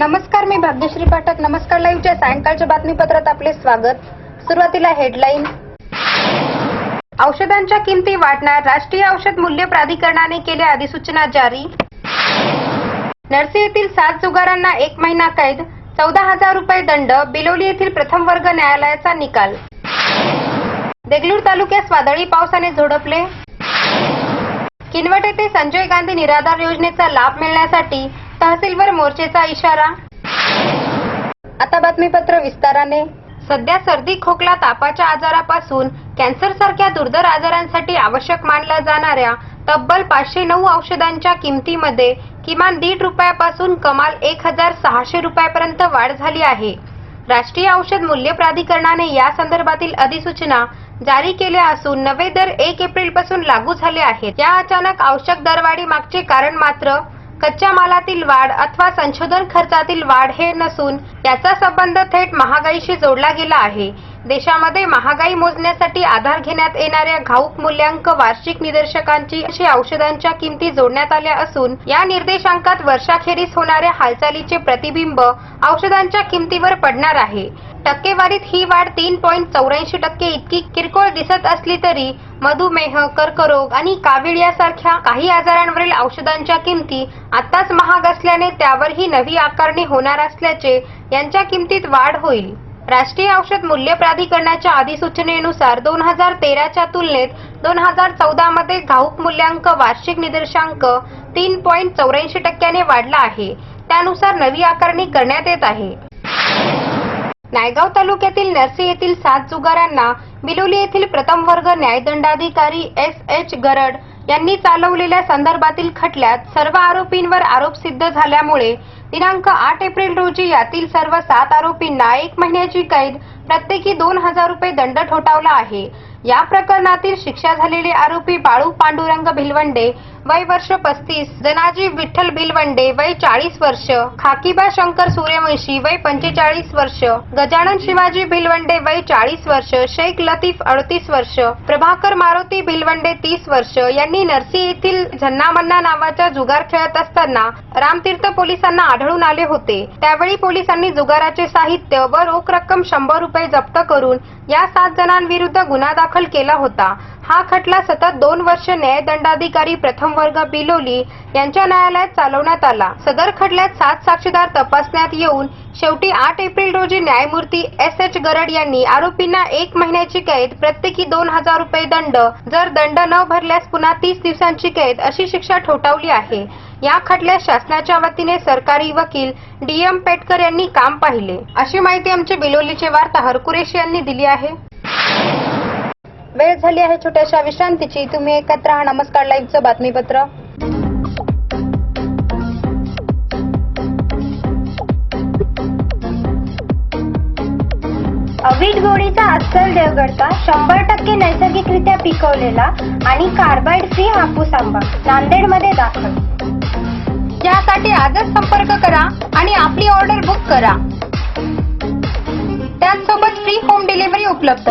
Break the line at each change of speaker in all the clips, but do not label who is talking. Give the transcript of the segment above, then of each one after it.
नमस्कार मी भाग्यश्री पाठक. नमस्कार लाईव्हच्या सायंकाळच्या बातमीपत्रात आपले स्वागत. सुरुवातीला हेडलाईन. औषधांच्या किमती वाढणार. राष्ट्रीय औषध मूल्य प्राधिकरणाने केल्या अधिसूचना जारी. नरसी येथील सात जुगारांना एक महिना कैद. चौदा हजार रुपये दंड. बिलोली येथील प्रथम वर्ग न्यायालयाचा निकाल. देगलूर तालुक्यात वादळी पावसाने झोडपले. किनवट येथे संजय गांधी निराधार योजनेचा लाभ मिळण्यासाठी तहसीलवर मोर्चेचा इशारा. आता बातमीपत्र विस्ताराने. सध्या सर्दी खोकला तापाच्या आजारापासून कॅन्सर सारख्या दुर्धर आजारांसाठी आवश्यक मानल्या जाणाऱ्या तब्बल पाचशे नऊ औषधांच्या किमतीमध्ये किमान दीड रुपयापासून कमाल एक हजार सहाशे रुपयापर्यंत वाढ झाली आहे. राष्ट्रीय औषध मूल्य प्राधिकरणाने या संदर्भातील अधिसूचना जारी केल्या असून नवे दर एक एप्रिलपासून लागू झाले आहेत. या अचानक आवश्यक दरवाढी मागचे कारण मात्र कच्च्या मालातील वाढ अथवा संशोधन खर्चातील वाढ हे नसून याचा संबंध थेट महागाईशी जोडला गेला आहे. देशामध्ये महागाई मोजण्यासाठी आधार घेण्यात येणाऱ्या घाऊक मूल्यांक वार्षिक निदर्शकांची अशी औषधांच्या किमती जोडण्यात आल्या असून या निर्देशांकात वर्षाखेरीस होणाऱ्या हालचालीचे प्रतिबिंब औषधांच्या किमतीवर पडणार आहे. टक्केवारीत ही वाढ तीन पॉईंट चौऱ्याऐंशी टक्के इतकी किरकोळ दिसत असली तरी मधुमेह कर्करोग आणि कावीळ यासारख्या काही आजारांवरील औषधांच्या किमती आताच महाग असल्याने त्यावरही नवी आकारणी होणार असल्याचे यांच्या किमतीत वाढ होईल. राष्ट्रीय औषध मूल्य प्राधिकरणाच्या अधिसूचनेनुसार दोन हजार तेराच्या तुलनेत दोन हजार चौदा मध्ये घाऊक मूल्यांक वार्षिक निदर्शांक तीन पॉईंट चौऱ्याऐंशी टक्क्याने वाढला आहे. त्यानुसार नवी आकारणी करण्यात येत आहे. नायगाव तालुक्यातील नरसी येथील सात जुगारांना बिलोली येथील प्रथम वर्ग न्यायदंडाधिकारी एस एच गरड यांनी चालवलेल्या संदर्भातील खटल्यात सर्व आरोपींवर आरोप सिद्ध झाल्यामुळे दिनांक आठ एप्रिल रोजी यातील सर्व सात आरोपींना एक महिन्याची कैद प्रत्येकी दोन हजार रुपये दंड ठोठावला आहे. या प्रकरणातील शिक्षा झालेले आरोपी बाळू पांडुरंग भिलवंडे वय वर्ष पस्तीस. जनाजी विठ्ठल भिलवंडे वय चाळीस वर्ष. खाकीबा शंकर सूर्यवंशी वय पंचेचाळीस वर्ष. गजानन शिवाजी भिलवंडे वय चाळीस वर्ष. शेख लतीफ अडतीस वर्ष. प्रभाकर मारुती भिलवंडे तीस वर्ष. यांनी नरसी येथील झन्नामन्ना नावाचा जुगार खेळत असताना रामतीर्थ पोलिसांना आढळून आले होते. त्यावेळी पोलिसांनी जुगाराचे साहित्य व रोख रक्कम शंभर रुपये जप्त करून या सात जणांविरुद्ध गुन्हा दाखल केला होता. हा खटला सतत दोन वर्ष न्यायदंडाधिकारी प्रथम वर्ग बिलोली यांच्या न्यायालयात चालवण्यात आला. सदर खटल्यात सात साक्षीदार तपासण्यात येऊन शेवटी आठ एप्रिल रोजी न्यायमूर्ती एस एच गरड यांनी आरोपींना एक महिन्याची कैद प्रत्येकी दोन हजार रुपये दंड जर दंड न भरल्यास पुन्हा तीस दिवसांची कैद अशी शिक्षा ठोठावली आहे. या खटल्यात शासनाच्या वतीने सरकारी वकील डी एम पेटकर यांनी काम पाहिले. अशी माहिती आमचे बिलोलीचे वार्ताहर कुरेशी यांनी दिली आहे. वेळ झाली आहे छोट्याशा विश्रांतीची. तुम्ही एकत्र राहा. नमस्कार लाईव्हचं बातमीपत्र.
अवीट गोळीचा अस्सल देवगडचा शंभर टक्के नैसर्गिकरित्या पिकवलेला आणि कार्बाइड फ्री हापूस आंबा नांदेडमध्ये दाखल.
यासाठी आजच संपर्क करा आणि आपली ऑर्डर बुक करा. त्याचसोबत फ्री होम डिलिव्हरी उपलब्ध.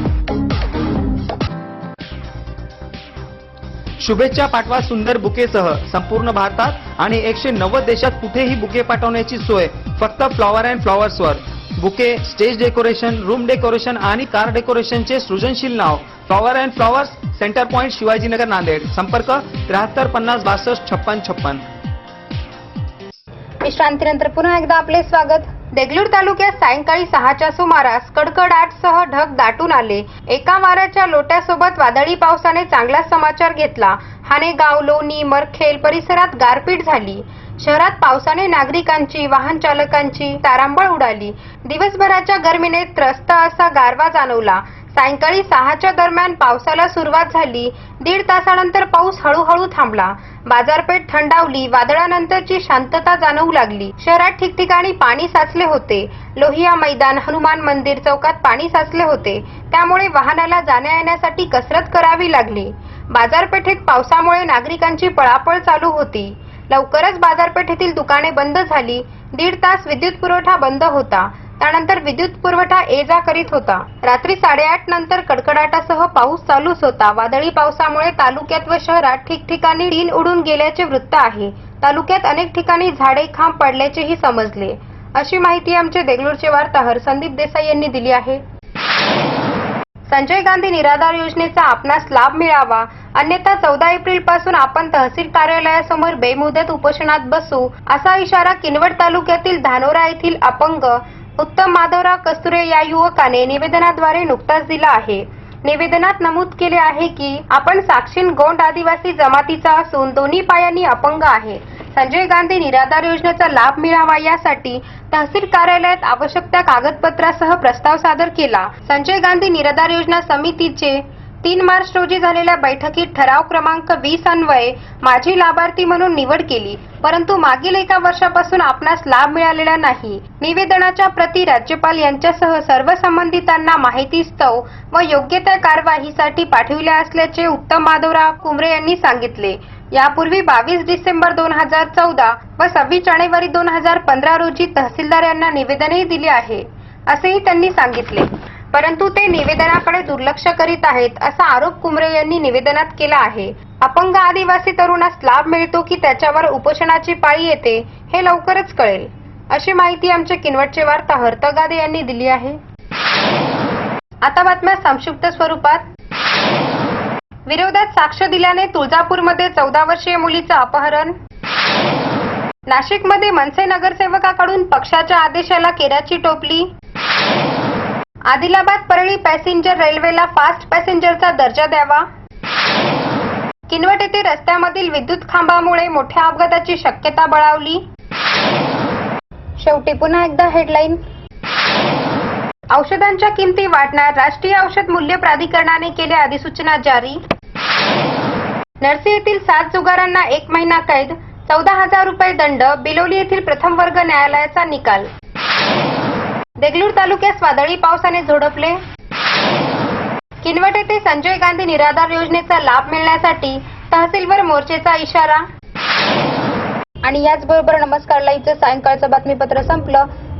शुभेच्छा पाठवा सुंदर बुकेसह संपूर्ण भारतात आणि एकशे नव्वद देशात कुठेही बुके पाठवण्याची सोय फक्त flower and फ्लॉवर्सवर. Bouquet stage decoration room decoration आणि कार डेकोरेशनचे सृजनशील नाव flower and flowers centre point Shivajinagar Nanded. संपर्क त्र्याहत्तर पन्नास बासष्ट छप्पन छप्पन.
विश्रांतीनंतर पुन्हा एकदा आपले स्वागत. देगलूर तालुक्यात सायंकाळी सहाच्या सुमारास कडकडाटसह ढग दाटून आले. एका वाऱ्याच्या लोट्यासोबत वादळी पावसाने चांगला समाचार घेतला. हानेगाव लोणी मरखेल परिसरात गारपीट झाली. शहरात पावसाने नागरिकांची वाहन चालकांची तारांबळ उडाली. दिवसभराच्या गर्मीने त्रस्त असा गारवा जाणवला. सायंकाळी सहाच्या दरम्यान पावसाला सुरुवात झाली. दीड तासानंतर पाऊस हळूहळू थांबला. बाजारपेठ थंडावली. वादळानंतरची शांतता जाणवू लागली. शहरात ठिकठिकाणी पाणी साचले होते. लोहिया मैदान हनुमान मंदिर चौकात पाणी साचले होते. त्यामुळे वाहनाला जाण्या येण्यासाठी कसरत करावी लागली. बाजारपेठेत पावसामुळे नागरिकांची पळापळ चालू होती. लवकरच बाजारपेठेतील दुकाने बंद झाली. दीड तास विद्युत पुरवठा बंद होता. त्यानंतर विद्युत पुरवठा ये जा करीत होता. रात्री साडेआठ नंतर कडकडाटासह पाऊस चालूच होता. वादळी पावसामुळे तालुक्यात व शहरात ठिकठिकाणी टीन उडून गेल्याचे वृत्त आहे. तालुक्यात अनेक ठिकाणी झाडे खांब पडल्याचेही समजले. अशी माहिती आमचे देगलूरचे वार्ताहर संदीप देसाई यांनी दिली आहे. संजय गांधी निराधार योजनेचा आपणास लाभ मिळावा. अन्यथा चौदा एप्रिलपासून आपण तहसील कार्यालयासमोर बेमुदत उपोषणात बसू असा इशारा किनवट तालुक्यातील धानोरा येथील अपंग उत्तम माधवराव कस्तुरे या युवकाने निवेदनाद्वारे नुकताच दिला आहे. निवेदनात नमूद केले आहे की आपण साक्षीन गोंड आदिवासी जमातीचा असून दोन्ही पायांनी अपंग आहे. संजय गांधी निराधार योजनेचा लाभ मिळावा यासाठी तहसील कार्यालयात आवश्यक त्या कागदपत्रासह प्रस्ताव सादर केला. संजय गांधी निराधार योजना समितीचे तीन मार्च रोजी झालेल्या बैठकीत ठराव क्रमांक वीस अन्वये माझी लाभार्थी म्हणून निवड केली. परंतु मागील एका वर्षापासून आपणास लाभ मिळालेला नाही. निवेदनाच्या प्रती राज्यपाल यांच्यासह सर्व संबंधितांना माहितीस्तव व योग्य त्या कार्यवाहीसाठी पाठविल्या असल्याचे उत्तम माधवराव कुमरे यांनी सांगितले. यापूर्वी बावीस डिसेंबर दोन हजार चौदा व सव्वीस जानेवारी दोन हजार पंधरा रोजी तहसीलदार यांना निवेदनही दिले आहे असेही त्यांनी सांगितले. परंतु ते निवेदनाकडे दुर्लक्ष करीत आहेत असा आरोप कुमरे यांनी निवेदनात केला आहे. अपंग आदिवासी तरुणास लाभ मिळतो की त्याच्यावर उपोषणाची पाळी येते हे लवकरच कळेल. अशी माहिती आमचे किनवटचे वार्ताहर तगादे यांनी दिली आहे. आता बातम्या संक्षिप्त स्वरूपात. विरोधात साक्ष दिल्याने तुळजापूरमध्ये चौदा वर्षीय मुलीचं अपहरण. नाशिकमध्ये मनसे नगरसेवकाकडून पक्षाच्या आदेशाला केराची टोपली. आदिलाबाद परळी पॅसेंजर रेल्वेला फास्ट पॅसेंजरचा दर्जा द्यावा. किनवट येथे रस्त्यामधील विद्युत खांबामुळे मोठ्या अपघाताची शक्यता बळावली. शेवटी पुन्हा एकदा हेडलाईन. औषधांच्या किमती वाढणार. राष्ट्रीय औषध मूल्य प्राधिकरणाने केल्या अधिसूचना जारी. नरसी येथील सात जुगारांना एक महिना कैद. चौदा हजार रुपये दंड. बिलोली येथील प्रथम वर्ग न्यायालयाचा निकाल. देगलूर तालुक्यात वादळी पावसाने झोडपले. किनवट येथे संजय गांधी निराधार योजनेचा लाभ मिळण्यासाठी तहसीलवर मोर्चेचा इशारा. आणि याचबरोबर नमस्कार लाईव्हचं सायंकाळचं बातमीपत्र संपलं.